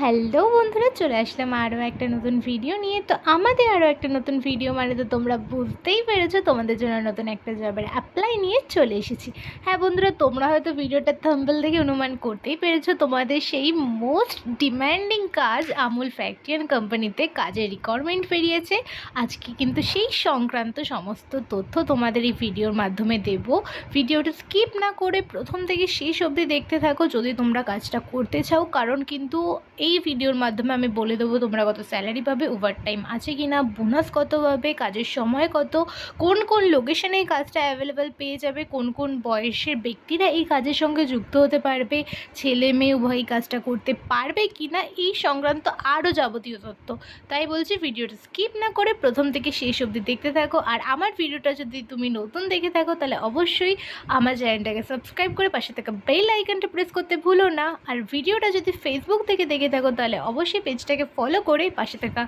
Hello বন্ধুরা, চলে আসলাম আরও একটা নতুন ভিডিও নিয়ে। তো আমাদের আরও একটা নতুন ভিডিও মানে তো তোমরা বুঝতেই পেরেছ, তোমাদের জন্য নতুন একটা জবের অ্যাপ্লাই নিয়ে চলে এসেছি। হ্যাঁ বন্ধুরা, তোমরা হয়তো ভিডিওটা থাম্বেল দেখে অনুমান করতেই পেরেছ, তোমাদের সেই মোস্ট ডিম্যান্ডিং কাজ আমুল ফ্যাক্টরি অ্যান্ড কোম্পানিতে কাজের রিকোয়ারমেন্ট বেরিয়েছে। আজকে কিন্তু সেই সংক্রান্ত সমস্ত তথ্য তোমাদের এই ভিডিওর মাধ্যমে দেব। ভিডিওটা স্কিপ না করে প্রথম থেকে শেষ অবধি দেখতে থাকো, যদি তোমরা কাজটা করতে চাও, কারণ কিন্তু এই ভিডিওর মাধ্যমে আমি বলে দেবো তোমরা কত স্যালারি পাবে ওভার টাইম আছে কি না বোনাস কত পাবে, কাজের সময় কত, কোন কোন লোকেশনে এই কাজটা অ্যাভেলেবেল পেয়ে যাবে, কোন কোন বয়সের ব্যক্তিরা এই কাজের সঙ্গে যুক্ত হতে পারবে, ছেলে মেয়ে উভয় এই কাজটা করতে পারবে কি না এই সংক্রান্ত আরও যাবতীয় তথ্য। তাই বলছি ভিডিওটা স্কিপ না করে প্রথম থেকে শেষ অবধি দেখতে থাকো, আর আমার ভিডিওটা যদি তুমি নতুন দেখে থাকো, তাহলে অবশ্যই আমার চ্যানেলটাকে সাবস্ক্রাইব করে পাশে থাকা বেল আইকনটা প্রেস করতে ভুলো না, আর ভিডিওটা যদি ফেসবুক থেকে দেখে থাকো তাহলে অবশ্যই পেজটাকে ফলো করে পাশে থাকা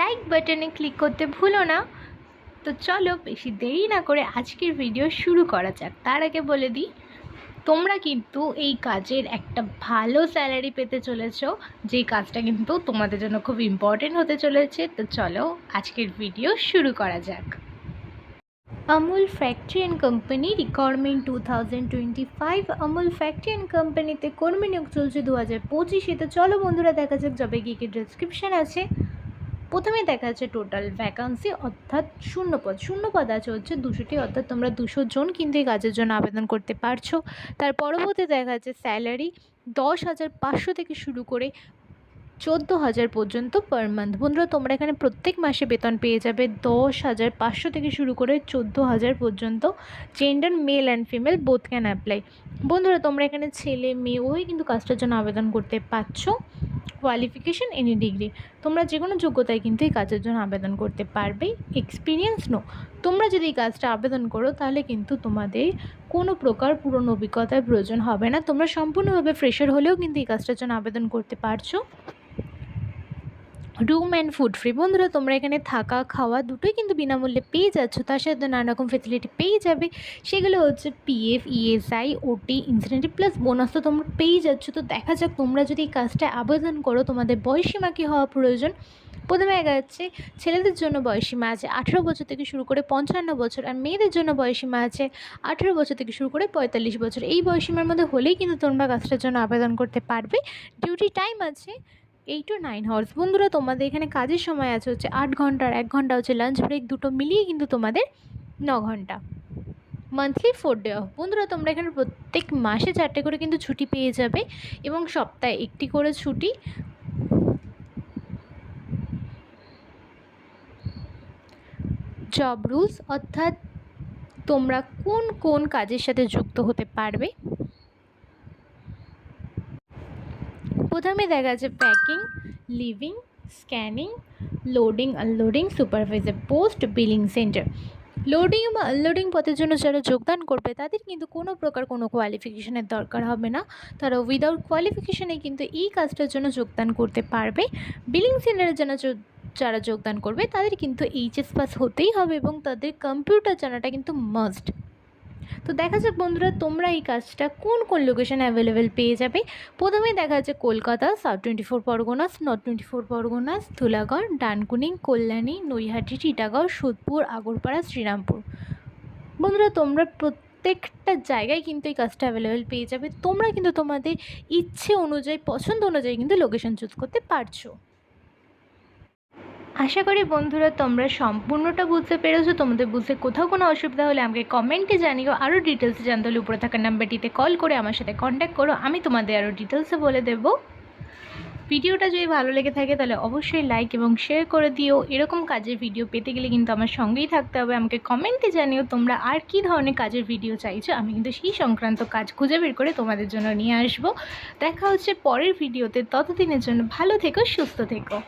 লাইক বাটনে ক্লিক করতে ভুলো না। তো চলো বেশি দেরি না করে আজকের ভিডিও শুরু করা যাক। তার আগে বলে দিই, তোমরা কিন্তু এই কাজের একটা ভালো স্যালারি পেতে চলেছ। যেই কাজটা কিন্তু তোমাদের জন্য খুব ইম্পর্টেন্ট হতে চলেছে। তো চলো আজকের ভিডিও শুরু করা যাক। Amul factory and company requirement two thousand twenty five Amul factory and কোম্পানিতে কর্মী নিয়োগ চলছে দু হাজার পঁচিশে। তো চলো বন্ধুরা, দেখা যাক জবে গিয়ে কি ডেসক্রিপশান আছে। প্রথমে দেখা যাচ্ছে টোটাল ভ্যাকান্সি অর্থাৎ শূন্য পদ শূন্য পদ আছে হচ্ছে দুশোটি, অর্থাৎ তোমরা দুশো জন কিন্তু এই কাজের জন্য আবেদন করতে পারছ। তার পরবর্তী দেখা যাচ্ছে স্যালারি দশ হাজার পাঁচশো থেকে শুরু করে চোদ্দ হাজার পর্যন্ত পার মান্থ বন্ধুরা, তোমরা এখানে প্রত্যেক মাসে বেতন পেয়ে যাবে দশ হাজার পাঁচশো থেকে শুরু করে চোদ্দ হাজার পর্যন্ত। Gender male and female both can apply বন্ধুরা, তোমরা এখানে ছেলে, মেয়ে ওই কিন্তু কাজটার জন্য আবেদন করতে পারছ। কোয়ালিফিকেশন এনি ডিগ্রি তোমরা যে কোনো যোগ্যতায় কিন্তু এই কাজের জন্য আবেদন করতে পারবে। এক্সপিরিয়েন্স নো তোমরা যদি এই কাজটা আবেদন করো, তাহলে কিন্তু তোমাদের কোনো প্রকার পুরনো অভিজ্ঞতার প্রয়োজন হবে না। তোমরা সম্পূর্ণভাবে ফ্রেশার হলেও কিন্তু এই কাজটার জন্য আবেদন করতে পারছ। রুম অ্যান্ড ফুড ফ্রি বন্ধুরা, তোমরা এখানে থাকা, খাওয়া দুটোই কিন্তু বিনামূল্যে পেয়ে যাচ্ছ। তার সাথে নানা রকম ফেসিলিটি পেয়ে যাবে। সেগুলো হচ্ছে PF ESI OT incentive plus bonus তো তোমরা পেয়ে যাচ্ছ। তো দেখা যাক তোমরা যদি এই কাজটা আবেদন করো, তোমাদের বয়সীমা কী হওয়া প্রয়োজন? প্রথমে যাচ্ছে, ছেলেদের জন্য বয়সীমা আছে আঠেরো বছর থেকে শুরু করে পঞ্চান্ন বছর আর মেয়েদের জন্য বয়সীমা আছে আঠেরো বছর থেকে শুরু করে পঁয়তাল্লিশ বছর। এই বয়সীমার মধ্যে হলেই কিন্তু তোমরা কাজটার জন্য আবেদন করতে পারবে। ডিউটি টাইম আছে এইট টু নাইন হাওয়ার্স বন্ধুরা, তোমাদের এখানে কাজের সময় আছে হচ্ছে আট ঘণ্টার এক ঘণ্টা হচ্ছে লাঞ্চ ব্রেক দুটো মিলিয়ে কিন্তু তোমাদের ন ঘণ্টা। মান্থলি ফোর ডে অফ বন্ধুরা, তোমরা এখানে প্রত্যেক মাসে চারটে করে কিন্তু ছুটি পেয়ে যাবে এবং সপ্তাহে একটি করে ছুটি। জব রুলস অর্থাৎ তোমরা কোন কোন কাজের সাথে যুক্ত হতে পারবে? প্রথমে দেখা যাচ্ছে packing living scanning loading unloading supervisor post billing centre loading বা আনলোডিং পথের জন্য যারা যোগদান করবে, তাদের কিন্তু কোনো প্রকার কোনো কোয়ালিফিকেশানের দরকার হবে না। তারা উইদাউট কোয়ালিফিকেশানে কিন্তু এই কাজটার জন্য যোগদান করতে পারবে। বিলিং সেন্টারের জন্য যারা যোগদান করবে, তাদের কিন্তু এইচএস পাস হতেই হবে এবং তাদের কম্পিউটার জানাটা কিন্তু মাস্ট তো দেখা যাক বন্ধুরা, তোমরা এই কাজটা কোন কোন লোকেশনে অ্যাভেলেবেল পেয়ে যাবে। প্রথমেই দেখা যাচ্ছে Kolkata south twenty four Parganas north twenty four Parganas Dhulagarh, Dankuni, Kalyani, Naihati Titagarh Sodepur, Agarpara, Srirampur. বন্ধুরা, তোমরা প্রত্যেকটা জায়গায় কিন্তু এই কাজটা অ্যাভেলেবেল পেয়ে যাবে। তোমরা কিন্তু তোমাদের ইচ্ছে অনুযায়ী, পছন্দ অনুযায়ী কিন্তু লোকেশন চুজ করতে পারছ। আশা করি বন্ধুরা তোমরা সম্পূর্ণটা বুঝতে পেরেছ। তোমাদের বুঝতে কোথাও কোনো অসুবিধা হলে আমাকে কমেন্টে জানিও। আরও ডিটেলসে জানতে হলে উপরে থাকা নাম্বারটিতে কল করে আমার সাথে কন্ট্যাক্ট করো। আমি তোমাদের আরও ডিটেলসে বলে দেব। ভিডিওটা যদি ভালো লেগে থাকে তাহলে অবশ্যই লাইক এবং শেয়ার করে দিও। এরকম কাজের ভিডিও পেতে গেলে কিন্তু আমার সঙ্গেই থাকতে হবে। আমাকে কমেন্টে জানিও তোমরা আর কী ধরনের কাজের ভিডিও চাইছো। আমি কিন্তু সেই সংক্রান্ত কাজ খুঁজে বের করে তোমাদের জন্য নিয়ে আসব। দেখা হচ্ছে পরের ভিডিওতে ততদিনের জন্য ভালো থেকো, সুস্থ থেকো।